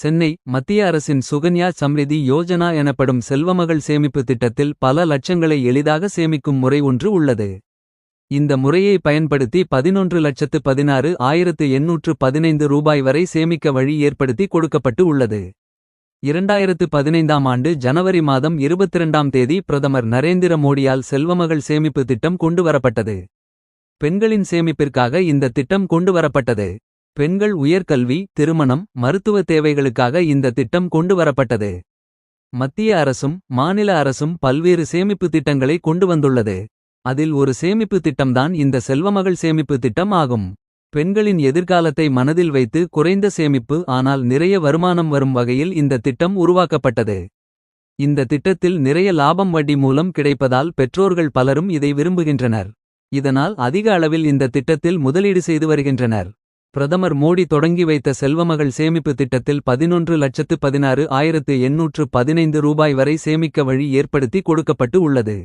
சென்னை மத்திய அரசின் சுகன்யா சம்ரிதி யோஜனா எனப்படும் செல்வமகள் சேமிப்பு திட்டத்தில் பல லட்சங்களை எளிதாக சேமிக்கும் முறை ஒன்று உள்ளது. இந்த முறையை பயன்படுத்தி பதினொன்று லட்சத்து பதினாறு ஆயிரத்து எண்ணூற்று பதினைந்து ரூபாய் வரை சேமிக்க வழி ஏற்படுத்தி கொடுக்கப்பட்டு உள்ளது. இரண்டாயிரத்து பதினைந்தாம் ஆண்டு ஜனவரி மாதம் இருபத்திரண்டாம் தேதி பிரதமர் நரேந்திர மோடியால் செல்வமகள் சேமிப்பு திட்டம் கொண்டு வரப்பட்டது. பெண்களின் சேமிப்பிற்காக இந்த திட்டம் கொண்டுவரப்பட்டது பெண்கள் உயர்கல்வி திருமணம் மருத்துவ தேவைகளுக்காக இந்த திட்டம் கொண்டு வரப்பட்டது. மத்திய அரசும் மாநில அரசும் பல்வேறு சேமிப்பு திட்டங்களை கொண்டு வந்துள்ளது. அதில் ஒரு சேமிப்பு திட்டம்தான் இந்த செல்வமகள் சேமிப்பு திட்டம் ஆகும். பெண்களின் எதிர்காலத்தை மனதில் வைத்து குறைந்த சேமிப்பு ஆனால் நிறைய வருமானம் வரும் வகையில் இந்த திட்டம் உருவாக்கப்பட்டது. இந்த திட்டத்தில் நிறைய லாபம் வட்டி மூலம் கிடைப்பதால் பெற்றோர்கள் பலரும் இதை விரும்புகின்றனர். இதனால் அதிக அளவில் இந்த திட்டத்தில் முதலீடு செய்து வருகின்றனர். பிரதமர் மோடி தொடங்கி வைத்த செல்வமகள் சேமிப்பு திட்டத்தில் பதினொன்று லட்சத்து பதினாறு ஆயிரத்து எண்ணூற்று பதினைந்து ரூபாய் வரை சேமிக்க வழி ஏற்படுத்தி கொடுக்கப்பட்டு உள்ளது.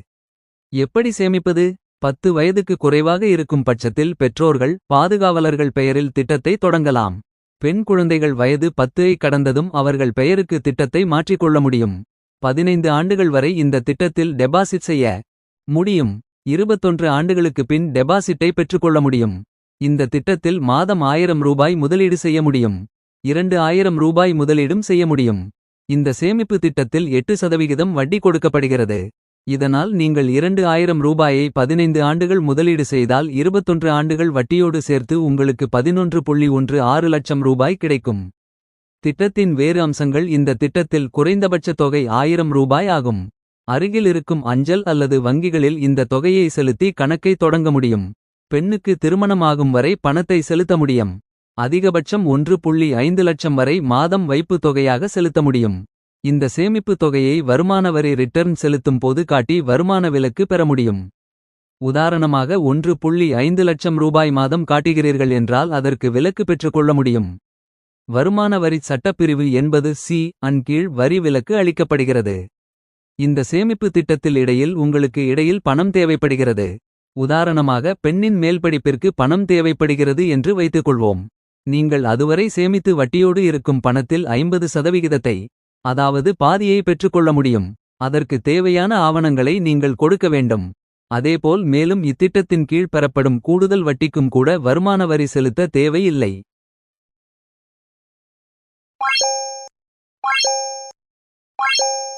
எப்படி சேமிப்பது பத்து வயதுக்கு குறைவாக இருக்கும் பட்சத்தில் பெற்றோர்கள் பாதுகாவலர்கள் பெயரில் திட்டத்தை தொடங்கலாம். பெண் குழந்தைகள் வயது பத்து கடந்ததும் அவர்கள் பெயருக்கு திட்டத்தை மாற்றிக்கொள்ள முடியும். பதினைந்து ஆண்டுகள் வரை இந்த திட்டத்தில் டெபாசிட் செய்ய முடியும். இருபத்தொன்று ஆண்டுகளுக்கு பின் டெபாசிட்டை பெற்றுக்கொள்ள முடியும். இந்த திட்டத்தில் மாதம் ஆயிரம் ரூபாய் முதலீடு செய்ய முடியும். இரண்டு ஆயிரம் ரூபாய் முதலீடும் செய்ய முடியும். இந்த சேமிப்பு திட்டத்தில் எட்டு சதவிகிதம் வட்டி கொடுக்கப்படுகிறது. இதனால் நீங்கள் இரண்டு ஆயிரம் ரூபாயை பதினைந்து ஆண்டுகள் முதலீடு செய்தால் இருபத்தொன்று ஆண்டுகள் வட்டியோடு சேர்த்து உங்களுக்கு பதினொன்று புள்ளி ஒன்று ஆறு லட்சம் ரூபாய் கிடைக்கும். திட்டத்தின் வேறு அம்சங்கள் இந்த திட்டத்தில் குறைந்தபட்ச தொகை ஆயிரம் ரூபாய் ஆகும். அருகில் இருக்கும் அஞ்சல் அல்லது வங்கிகளில் இந்த தொகையை செலுத்தி கணக்கை தொடங்க முடியும். பெண்ணுக்கு திருமணமாகும் வரை பணத்தை செலுத்த முடியும். அதிகபட்சம் ஒன்று புள்ளி ஐந்து லட்சம் வரை மாதம் வைப்பு தொகையாக செலுத்த முடியும். இந்த சேமிப்பு தொகையை வருமான வரி ரிட்டர்ன் செலுத்தும் போது காட்டி வருமான விலக்கு பெற முடியும். உதாரணமாக ஒன்று புள்ளி ஐந்து லட்சம் ரூபாய் மாதம் காட்டுகிறீர்கள் என்றால் அதற்கு விலக்கு பெற்றுக்கொள்ள முடியும். வருமான வரி சட்டப்பிரிவு என்பது சி அன் கீழ் வரி விலக்கு அளிக்கப்படுகிறது. இந்த சேமிப்பு திட்டத்தில் இடையில் உங்களுக்கு இடையில் பணம் தேவைப்படுகிறது. உதாரணமாக பெண்ணின் மேல்படிப்பிற்கு பணம் தேவைப்படுகிறது என்று வைத்துக்கொள்வோம். நீங்கள் அதுவரை சேமித்து வட்டியோடு இருக்கும் பணத்தில் ஐம்பது சதவிகிதத்தை அதாவது பாதியை பெற்றுக்கொள்ள முடியும். அதற்கு தேவையான ஆவணங்களை நீங்கள் கொடுக்க வேண்டும். அதேபோல் மேலும் இத்திட்டத்தின் கீழ் பெறப்படும் கூடுதல் வட்டிக்கும் கூட வருமான வரி செலுத்த தேவையில்லை Thank you.